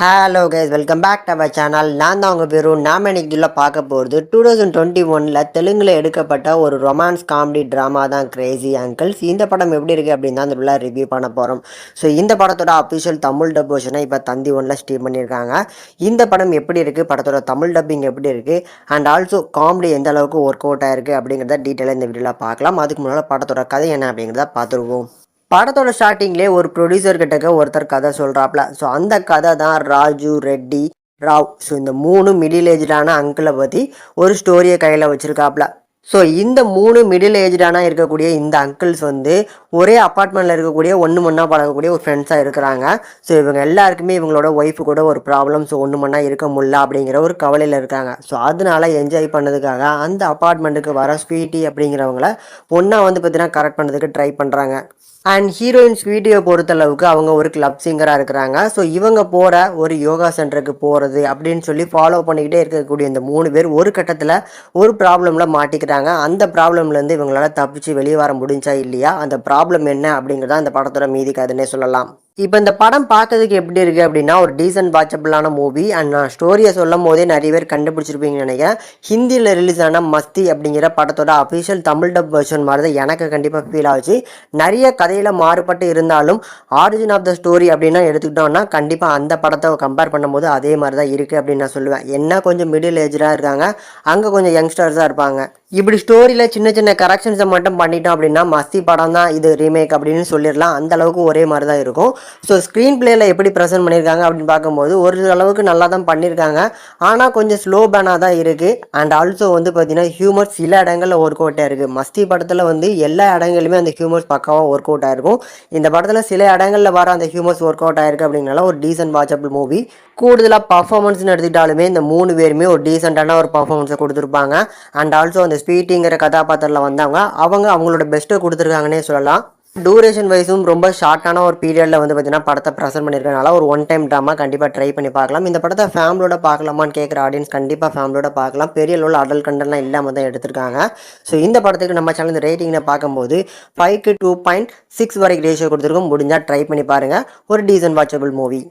Hello guys welcome back to our channel நான் தான் உங்கள் பேரும் நாம இன்னைக்கு பார்க்க போகிறது டூ தௌசண்ட் டுவெண்ட்டி ஒனில் தெலுங்கில் எடுக்கப்பட்ட ஒரு ரொமான்ஸ் காமெடி ட்ராமா தான். கிரேசி அங்கிள்ஸ் இந்த படம் எப்படி இருக்குது அப்படின்னு தான் இந்த ரிவ்யூ பண்ண போகிறோம் ஸோ இந்த படத்தோட அஃபிஷியல் தமிழ் டப் இப்போ தந்தி ஒன்றில் ஸ்ட்ரீம் பண்ணியிருக்காங்க இந்த படம் எப்படி இருக்குது படத்தோட தமிழ் டப்பிங் எப்படி இருக்குது அண்ட் ஆல்சோ காமெடி எந்த அளவுக்கு ஒர்க் அவுட் ஆயிருக்கு அப்படிங்கிறத டீட்டெயிலாக இந்த வீடியோவில் பார்க்கலாம். அதுக்கு முன்னால் படத்தோட கதை என்ன அப்படிங்கிறத பார்த்துருவோம். படத்தோட ஸ்டார்டிங்லேயே ஒரு ப்ரொடியூசர் கிட்டக்க ஒருத்தர் கதை சொல்கிறாப்ல ஸோ அந்த கதை தான் ராஜு ரெட்டி ராவ். ஸோ இந்த மூணு மிடில் ஏஜ்டான அங்கிளை பற்றி ஒரு ஸ்டோரியை கையில் வச்சுருக்காப்ல. ஸோ இந்த மூணு மிடில் ஏஜ்டான இருக்கக்கூடிய இந்த அங்கிள்ஸ் வந்து ஒரே அப்பார்ட்மெண்ட்டில் இருக்கக்கூடிய ஒன்று மண்ணா பழகக்கூடிய ஒரு ஃப்ரெண்ட்ஸாக இருக்கிறாங்க. ஸோ இவங்க எல்லாருக்குமே இவங்களோட ஒய்ஃபு கூட ஒரு ப்ராப்ளம் ஸோ ஒன்று மண்ணா இருக்க முடியல அப்படிங்கிற ஒரு கவலையில் இருக்காங்க. ஸோ அதனால என்ஜாய் பண்ணதுக்காக அந்த அப்பார்ட்மெண்ட்டுக்கு வர ஸ்வீட்டி அப்படிங்கிறவங்கள ஒன்றா வந்து பார்த்தீங்கன்னா கரெக்ட் பண்ணுறதுக்கு ட்ரை பண்ணுறாங்க அண்ட் ஹீரோயின்ஸ் வீடியோ பொறுத்தளவுக்கு அவங்க ஒரு கிளப் சிங்கராக இருக்கிறாங்க. ஸோ இவங்க போகிற ஒரு யோகா சென்டருக்கு போகிறது அப்படின்னு சொல்லி ஃபாலோ பண்ணிக்கிட்டே இருக்கக்கூடிய இந்த மூணு பேர் ஒரு கட்டத்தில் ஒரு ப்ராப்ளமில் மாட்டிக்கிறாங்க அந்த ப்ராப்ளம்லேருந்து இவங்களால தப்பிச்சு வெளியே வர முடிஞ்சா இல்லையா? அந்த ப்ராப்ளம் என்ன அப்படிங்கிறதா அந்த படத்தோட மீதி கதைன்னே சொல்லலாம். இப்போ இந்த படம் பார்க்கறதுக்கு எப்படி இருக்குது அப்படின்னா ஒரு டீசன்ட் வாட்சபிளான மூவி அண்ட் நான் ஸ்டோரியை சொல்லும் போதே நிறைய பேர் கண்டுபிடிச்சிருப்பீங்கன்னு நினைக்கிறேன். ஹிந்தியில் ரிலீஸ் ஆன மஸ்தி அப்படிங்கிற படத்தோட அஃபிஷியல் தமிழ் டப் வெர்ஷன் மாதிரி தான் எனக்கு கண்டிப்பாக ஃபீல் ஆச்சு. நிறைய கதையில் மாறுபட்டு இருந்தாலும் ஆரிஜின் ஆஃப் த ஸ்டோரி அப்படின்னா எடுத்துக்கிட்டோம்னா கண்டிப்பாக அந்த படத்தை கம்பேர் பண்ணும்போது அதே மாதிரி தான் இருக்குது அப்படின்னு நான் சொல்லுவேன். என்ன கொஞ்சம் மிடில் ஏஜாக இருக்காங்க அங்கே கொஞ்சம் யங்ஸ்டர்ஸாக இருப்பாங்க. இப்படி ஸ்டோரியில் சின்ன சின்ன கரெக்ஷன்ஸை மட்டும் பண்ணிட்டோம் அப்படின்னா மஸ்தி படம் தான் இது ரீமேக் அப்படின்னு சொல்லிடலாம். அந்த அளவுக்கு ஒரே மாதிரி தான் இருக்கும். ஸோ ஸ்க்ரீன் பிளேயில் எப்படி ப்ரெசென்ட் பண்ணியிருக்காங்க அப்படின்னு பார்க்கும்போது ஒரு அளவுக்கு நல்லா தான் பண்ணியிருக்காங்க ஆனால் கொஞ்சம் ஸ்லோ பேனாக தான் இருக்குது அண்ட் ஆல்சோ வந்து பார்த்தீங்கன்னா ஹியூமர் சில இடங்களில் ஒர்க் அவுட்டாக இருக்குது மஸ்தி படத்தில் வந்து எல்லா இடங்களுமே அந்த ஹியூமர்ஸ் பக்காவாக ஒர்க் அவுட் ஆயிருக்கும் இந்த படத்தில் சில இடங்களில் வர அந்த ஹியூமர்ஸ் ஒர்க் அவுட் ஆயிருக்கு அப்படின்னால ஒரு டீசென்ட் வாட்சபிள் மூவி கூடுதலாக பர்ஃபார்மன்ஸ்னு எடுத்துக்கிட்டாலுமே இந்த மூணு பேருமே ஒரு டீசெண்டான ஒரு பர்ஃபார்மன்ஸை கொடுத்துருப்பாங்க. அண்ட் ஆல்சோ அந்த ஸ்வீட்டிங்கிற கதாபாத்திரத்தில் வந்தவங்க அவங்க அவங்களோட பெஸ்ட்டை கொடுத்துருக்காங்கன்னே சொல்லலாம். டூரேஷன் வைஸும் ரொம்ப ஷார்ட்டான ஒரு பீரியடில் வந்து பார்த்தீங்கன்னா படத்தை ப்ரெசென்ட் பண்ணியிருக்கனால ஒரு ஒன் டைம் ட்ராமா கண்டிப்பாக ட்ரை பண்ணி பார்க்கலாம். இந்த படத்தை ஃபேமிலியோட பார்க்கலாமான்னு கேட்குற ஆடியன்ஸ் கண்டிப்பாக ஃபேமிலியோட பார்க்கலாம். பெரிய லெவலில் அடல் கண்டென்ட்லாம் இல்லாமல் தான் எடுத்திருக்காங்க. ஸோ இந்த படத்துக்கு நம்ம சேனல் இந்த ரேட்டிங்கில் பார்க்கும்போது ஃபைவ்க்கு டூ பாயிண்ட் சிக்ஸ் வரைக்கும் ரேஷியோ கொடுத்துருக்கோம். முடிஞ்சால் ட்ரை பண்ணி பாருங்கள் ஒரு டீசன்ட் வாட்சபிள் மூவி